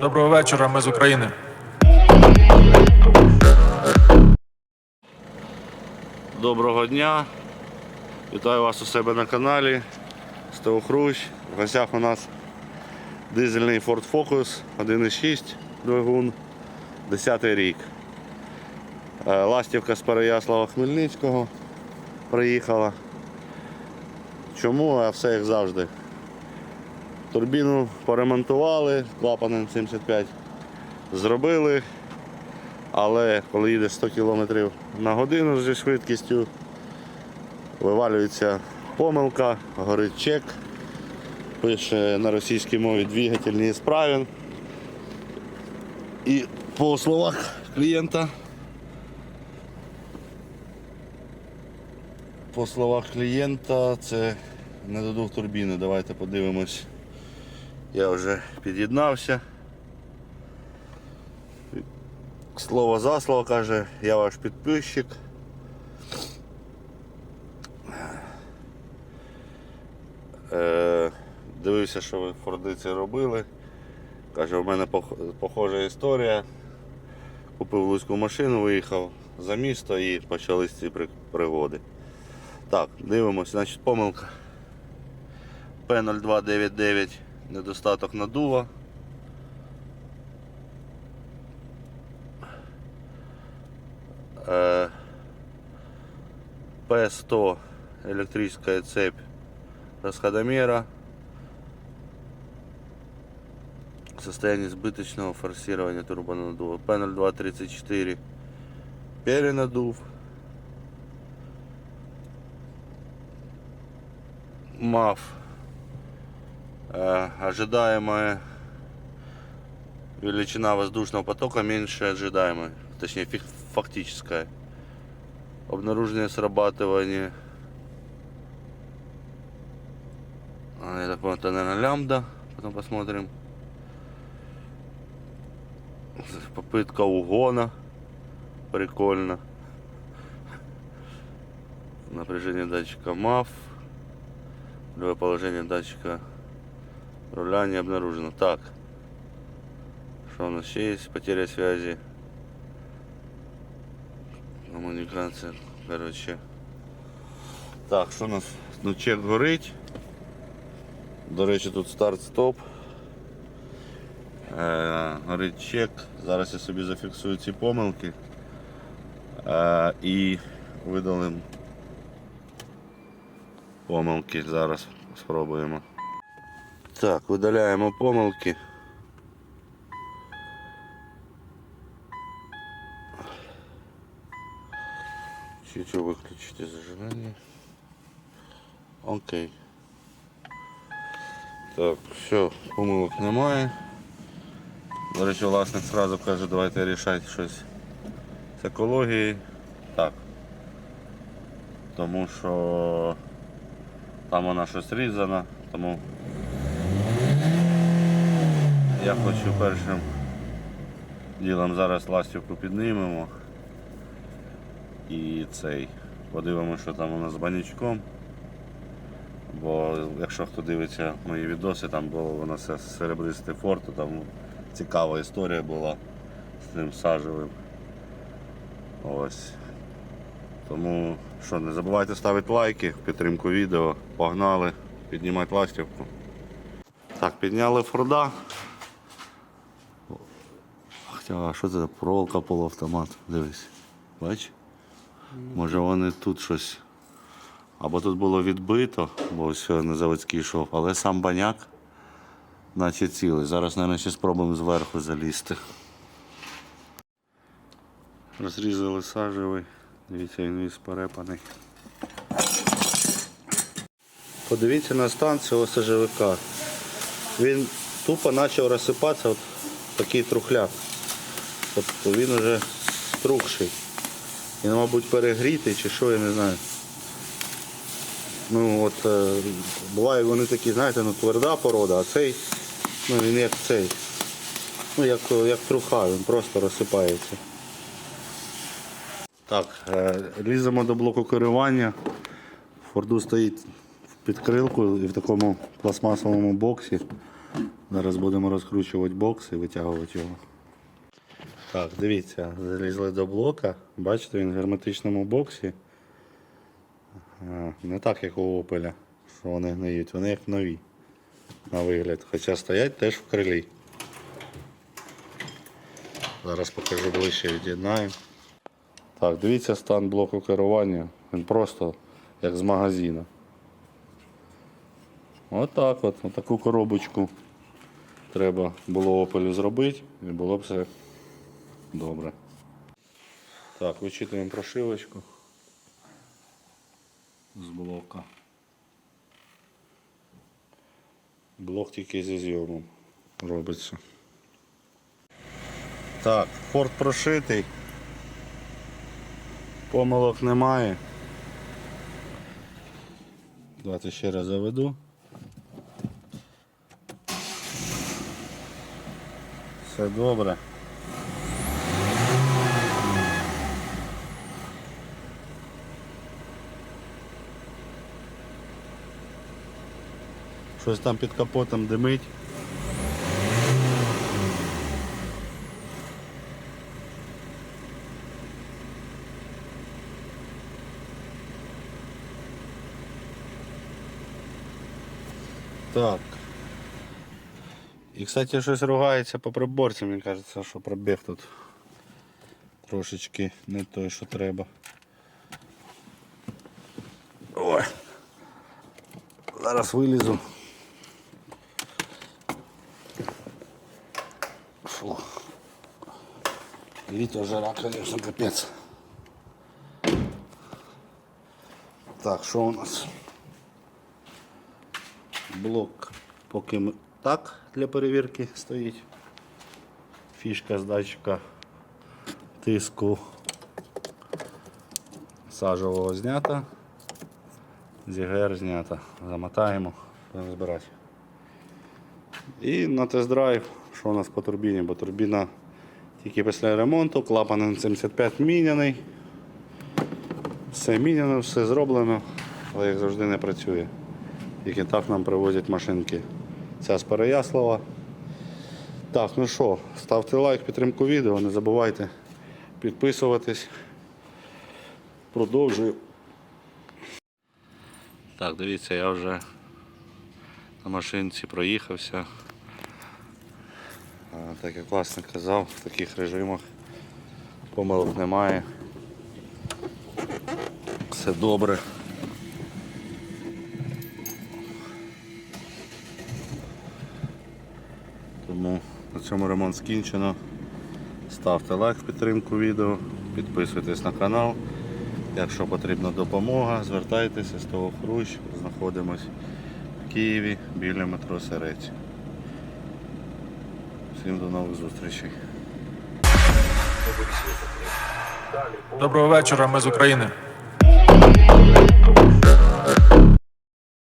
Доброго вечора, ми з України. Доброго дня. Вітаю вас у себе на каналі. Стео Хрущ. В гостях у нас дизельний Ford Focus 1.6 двигун, 10 рік. Е, Ластівка з Переяслава Хмельницького приїхала. Чому? А все як завжди. Турбіну поремонтували, клапаном 75 зробили. Але коли їдеш 100 км на годину зі швидкістю, вивалюється помилка, горить чек, пише на російській мові двигатель неісправен. І по словах клієнта, по словах клієнта це недодув турбіни. Давайте подивимось. Я вже під'єднався. Слово за слово каже, я ваш підписчик. Е, дивився, що ви фордиці робили. Каже, у мене похожа історія. Купив луцьку машину, виїхав за місто і почались ці пригоди. Так, дивимося, значить помилка. P0299 недостаток надува. Э, P100 электрическая цепь расходомера. Состояние избыточного форсирования турбонаддува. P0234 перенадув. МАФ. Э, ожидаемая величина воздушного потока меньше ожидаемой, точнее фик- фактическая. Обнаружение срабатывания. А, Я так понял, это, наверное, лямбда. Потом посмотрим. Попытка угона. Прикольно. Напряжение датчика МАФ. Любое положение датчика руля не обнаружено. Так. Что у нас еще есть? Потеря связи. Комунікація. Коротше. Так, що у нас? Ну, чек горить. До речі, тут старт-стоп. Е, горить чек. Зараз я собі зафіксую ці помилки. Е, і видалим помилки. Зараз спробуємо. Так, видаляємо помилки. Чуть выключите зажигание. Окей. Так, все, помилок немає. До речі, власник одразу каже, давайте рішати щось з екологією. Так. Тому що там вона щось різана, тому я хочу першим ділом зараз ластівку піднімемо і цей. Подивимося, що там у нас з банячком. Бо якщо хто дивиться мої відоси, там було у нас все серебристе форт, там цікава історія була з цим сажевим. Ось. Тому що, не забувайте ставити лайки в підтримку відео. Погнали, піднімати ластівку. Так, підняли форда. Хоча, а що це за проволока полуавтомат? Дивись. Бач? Може вони тут щось. Або тут було відбито, бо все на заводський йшов, але сам баняк, наче цілий. Зараз, мабуть, ще спробуємо зверху залізти. Розрізали сажевий. Дивіться, він весь перепаний. Подивіться на стан цього сажевика. Він тупо почав розсипатися от такий трухляк. Тобто він вже струхший. Він, мабуть, перегрітий чи що, я не знаю. Ну от е, буває вони такі, знаєте, ну тверда порода, а цей, ну він як цей. Ну як, як труха, він просто розсипається. Так, е, ліземо до блоку керування. Форду стоїть в підкрилку і в такому пластмасовому боксі. Зараз будемо розкручувати бокс і витягувати його. Так, дивіться, залізли до блока. Бачите, він в герметичному боксі. Не так, як у Opel, що вони гниють, вони як нові на вигляд. Хоча стоять теж в крилі. Зараз покажу ближче від'єднаємо. Так, дивіться стан блоку керування. Він просто як з магазина. Отак от, от таку коробочку треба було опелю зробити і було б все добре. Так, вичитуємо прошивочку з блока. Блок тільки зі зйомом робиться. Так, форт прошитий. Помилок немає. Давайте ще раз заведу. Все добре. Щось там під капотом димить. Так. І, кстати, щось ругається по приборці, мені кажеться, що пробіг тут трошечки не той, що треба. Ой. Зараз вилізу. Літо жара, конечно, капець. Так, що у нас? Блок поки ми- так для перевірки стоїть. Фішка з датчика тиску сажового знята. Зігер знята. Замотаємо, будемо збирати. І на тест-драйв, що у нас по турбіні, бо турбіна тільки після ремонту, клапан Н75 міняний. Все міняно, все зроблено, але як завжди не працює. Тільки так нам привозять машинки. Ця з Переяслава. Так, ну що, ставте лайк, підтримку відео, не забувайте підписуватись. Продовжую. Так, дивіться, я вже на машинці проїхався. Так як власник казав, в таких режимах помилок немає. Все добре. Тому на цьому ремонт скінчено. Ставте лайк в підтримку відео, підписуйтесь на канал. Якщо потрібна допомога, звертайтеся з того Хрущ. Знаходимось в Києві біля метро Серець. Всім до нових зустрічей. Доброго вечора, ми з України.